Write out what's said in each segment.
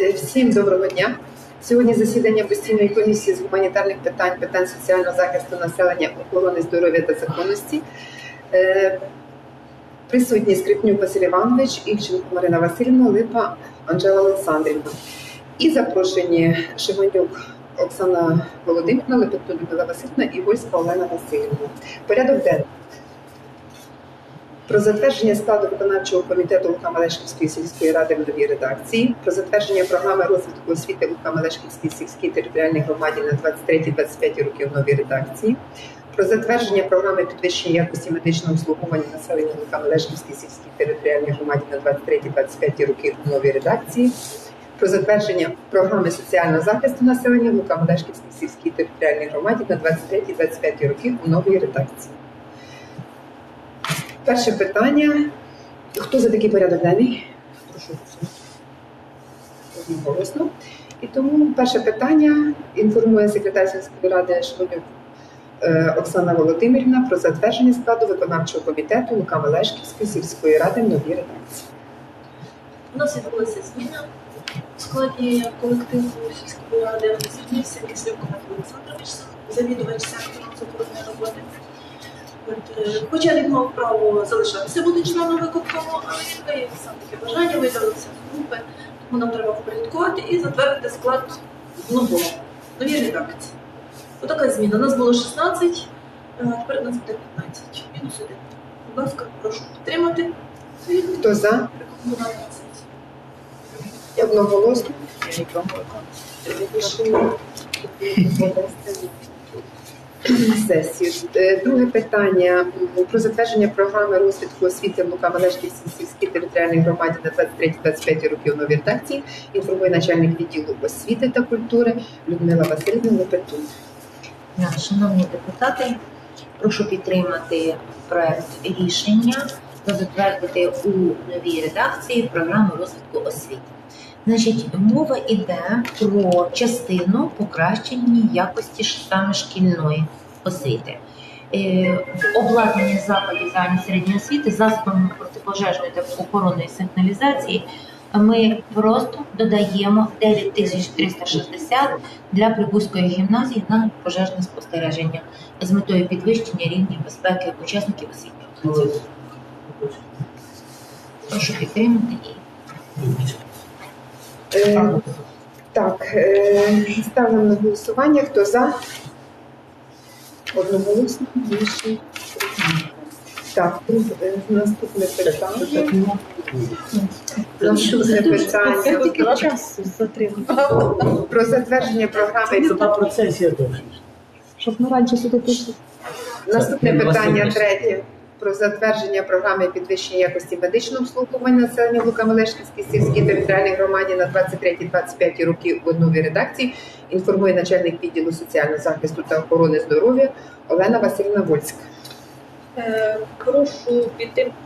Е, Всім доброго дня. Сьогодні засідання постійної комісії з гуманітарних питань, питань соціального захисту населення, охорони здоров'я та законності. Е, Присутні Скрипнюк Василь Іванович, Ільченко Марина Васильівна, Липа Анжела Олександрівна. І запрошені Шиванюк Оксана Володимирівна, Лепету Людмила Васильівна і Вольська Олена Васильівна. Порядок денний. Про затвердження складу виконавчого комітету Лука-Малешківської сільської ради в новій редакції, про затвердження програми розвитку освіти Лука-Малешківській сільській територіальній громаді на 23-25 роки в новій редакції, про затвердження програми підвищення якості медичного обслуговування населення Лука-Малешківській сільській територіальній громаді на 23-25 роки в новій редакції, про затвердження програми соціального захисту населення Лука-Малешківській сільській територіальній громаді на 23-25 роки у новій редакції. Перше питання. Хто за такий порядок денний? Прошу одноголосно. І тому перше питання інформує секретар сільської ради Швонюк е, Оксана Володимирівна про затвердження складу виконавчого комітету Лука Мелешківської сільської ради в новій редакції. У нас відбулася зміна в складі колективу сільської ради. Звільнився Кислюк Михайло Олександрович, завідувач сектором закордонної роботи. Е, Хоча він мав право залишатися бути членом виконкому, але він виявив сам таке бажання, видалився з групи, тому нам треба впорядкувати і затвердити склад в новому, в новій редакції. Отака зміна. У нас було 16, а тепер у нас буде 15. Мінус один. Будь ласка, прошу підтримати Хто за? рекомендувати на сесію. Одноголосно. Сесію. Е, Друге питання про затвердження програми розвитку освіти в Лука-Малешківській сільській територіальній громаді на 23-25 роки у новій редакції. Інформує начальник відділу освіти та культури Людмила Васильівна Лепетун. Шановні депутати, прошу підтримати проект рішення та затвердити у новій редакції програму розвитку освіти. Значить, мова йде про частину покращення якості саме шкільної освіти. Е, Обладнання закладів загальної середньої освіти засобами протипожежної та охоронної сигналізації ми просто додаємо 9360 для Прибузької гімназії на пожежне спостереження з метою підвищення рівня безпеки учасників освітнього процесу. Прошу підтримати і Е, Так, е, ставимо на голосування. Хто за? Одноголосно. Більше. Так, е, наступне питання. Наступне питання часу затримав. про затвердження програми. Це на процесі довше. Щоб ми раніше сюди пішли. Наступне питання третє. Про затвердження програми підвищення якості медичного обслуговування населення в Лука-Мелешківській сільській територіальній громаді на 23-25 роки в новій редакції. Інформує начальник відділу соціального захисту та охорони здоров'я Олена Васильівна Вольська. Е, Прошу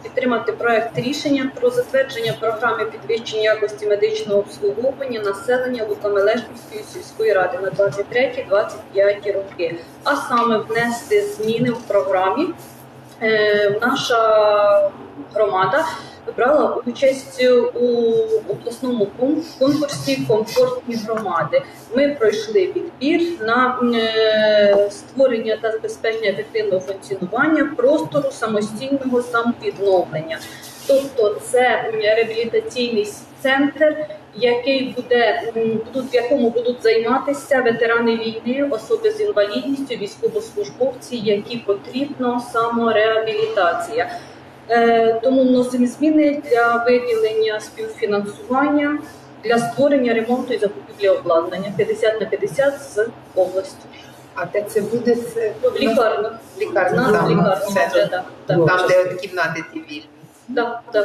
підтримати проект рішення про затвердження програми підвищення якості медичного обслуговування населення Лукамелешківської сільської ради на 23-25 роки, а саме внести зміни в програмі. Е, Наша громада брала участь у обласному конкурсі комфортні громади. Ми пройшли відбір на е, створення та забезпечення ефективного функціонування простору самостійного самовідновлення. Тобто це реабілітаційний центр, який буде будуть, в якому будуть займатися ветерани війни, особи з інвалідністю, військовослужбовці, які потрібно самореабілітація. Е, Тому вносимо зміни для виділення співфінансування для створення ремонту і закупівлі обладнання 50 на 50 з областю. А де це буде? В лікарні. Там, це, да. там, де от кімнати ті вільні. Да, да.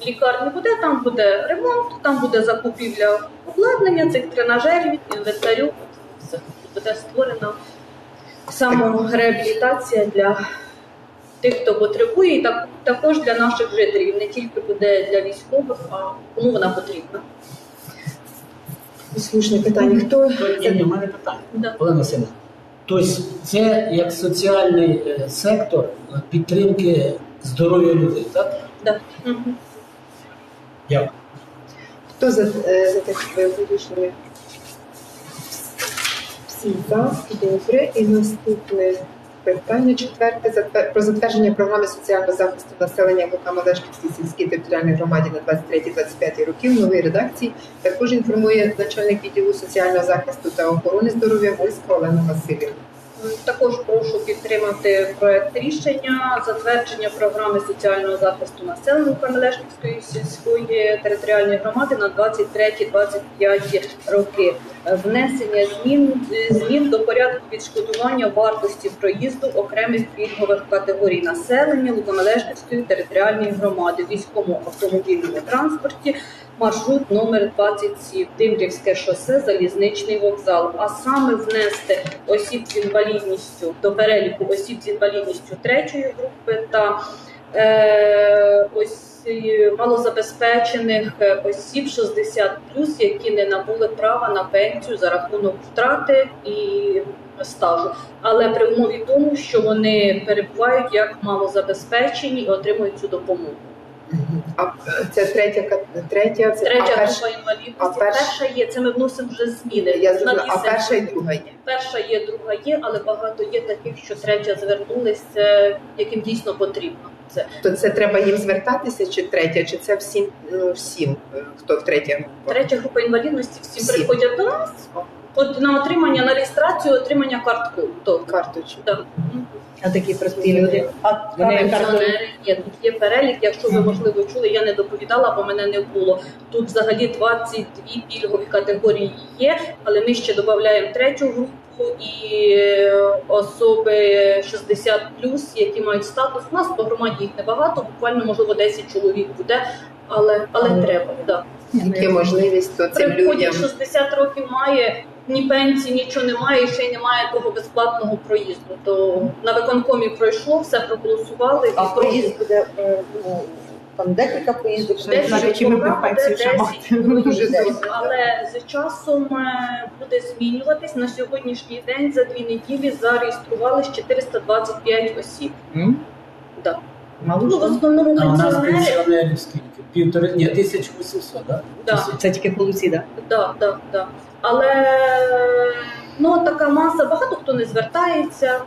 В лікарні буде, там буде ремонт, там буде закупівля обладнання, цих тренажерів, інвентарю. Все. Буде створена самореабілітація для тих, хто потребує, і так, також для наших жителів. Не тільки буде для військових, а кому вона потрібна. Слушне питання. Хто Ні, ні, у мене питання. Да. Олена Васильівна. Тобто це як соціальний е, сектор е, підтримки здоров'я людей, так? Да. Мгм. Дякую. Хто за, е, за таке проект рішення? Всі за. Добре. І наступне питання четверте про затвердження програми соціального захисту населення ВК Малешківській сільській територіальній громаді на 23-25 років в новій редакції. Також інформує начальник відділу соціального захисту та охорони здоров'я Войська Олена Васильівна. Також прошу підтримати проект рішення затвердження програми соціального захисту населення Камелешківської сільської територіальної громади на 23-25 роки. Внесення змін змін до порядку відшкодування вартості проїзду окремих пільгових категорій населення Лукомелешківської територіальної громади військовому автомобільному транспорті. Маршрут номер 27, Димрівське шосе, залізничний вокзал. А саме внести осіб з інвалідністю до переліку осіб з інвалідністю третьої групи та е, ось малозабезпечених е, осіб 60 які не набули права на пенсію за рахунок втрати і стажу, але при умові тому, що вони перебувають як малозабезпечені і отримують цю допомогу. А це третя третя, це Третя а група інвалідності. а перш- Перша є, це ми вносимо вже зміни. я зрозуміла, а перша і друга є. Перша є, друга є, але багато є таких, що третя звернулися, яким дійсно потрібно. Це То це треба їм звертатися, чи третя, чи це всім ну, всім, е, хто в третя група? третя група інвалідності. Всі, Всі. приходять до нас от на отримання на реєстрацію, отримання картку. То карточку. так. А такі прості люди. А вони картою. Пенсіонери є. Тут є перелік. Якщо ви можливо чули, я не доповідала, бо мене не було. Тут взагалі 22 пільгові категорії є, але ми ще додаємо третю групу і е, особи 60 які мають статус. У нас по громаді їх небагато, буквально можливо 10 чоловік буде, але але Але- треба. Да. Є можливість то цим людям. 60 років має ні пенсії, нічого немає, і ще й немає того безплатного проїзду. То на виконкомі пройшло, все проголосували. А проїзд буде е, ну, там декілька поїздів. Десь Значить, чи ми будемо пенсію ще мати? Добре. Але з часом е, буде змінюватись. На сьогоднішній день за дві неділі зареєструвалися 425 осіб. М? Да. Мало Ну, в основному А у нас пенсіонери. пенсіонерів скільки? Півтори, ні, 1800, да? Да. Це тільки полуці, так? Да, да, да. Але ну така маса, багато хто не звертається.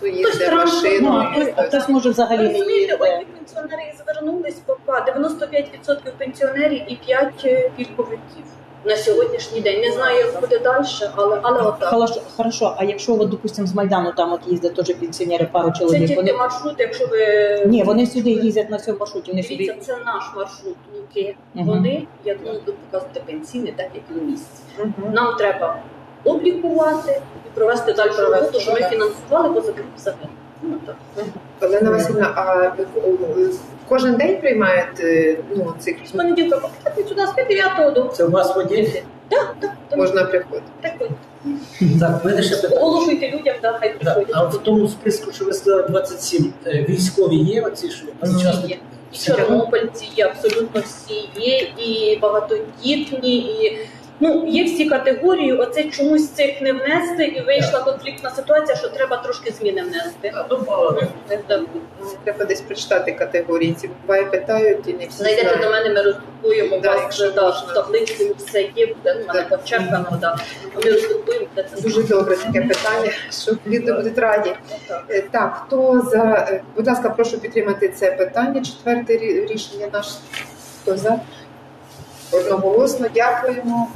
То їздить машиною. Ну, хтось- хтось може взагалі не Розумієте, їздить. пенсіонери і звернулись поки 95% пенсіонерів і 5 пільговиків на сьогоднішній день. Не знаю, як буде далі, але але отак. Хорошо, хорошо, а якщо, от, допустимо, з Майдану там от їздять теж пенсіонери, пару Це чоловік, тільки вони... маршрут, якщо ви Ні, вони сюди їздять на цьому маршруті, вони дивіться, сюди... це наш маршрут Луки. Мгм. Вони, я думаю, будуть показувати пенсійний, так як і у місті. Мгм. Нам треба облікувати і провести далі роботу, що ми фінансували. Ну так. Олена Васильівна, а е, кожен день приймають е, ну, цих З понеділка по п'ятницю нас від 9 до Це у вас в Одесі? Так, так, так. можна приходити. Приходьте. Так, мене ще питання. Оголошуйте людям, да, хай приходять. а в тому списку, що ви сказали, 27, е, військові є оці, що одночасно? Є. І чорнобильці є, абсолютно всі є, і багатодітні, і ну є всі категорії. Оце чомусь цих не внести, і вийшла конфліктна ситуація, що треба трошки зміни внести. Ну. Так. Треба десь прочитати категорії. Ці буває питають і не всі Знайдете до мене, ми роздрукуємо Да, вас да, в таблицю, все є, буде ну, мене Так. да. Ми роздрукуємо, де це Дуже добре таке питання, що люди будуть раді. Так. Е, хто за е, будь ласка, прошу підтримати це питання. Четверте рішення наше. Хто за? Одноголосно дякуємо.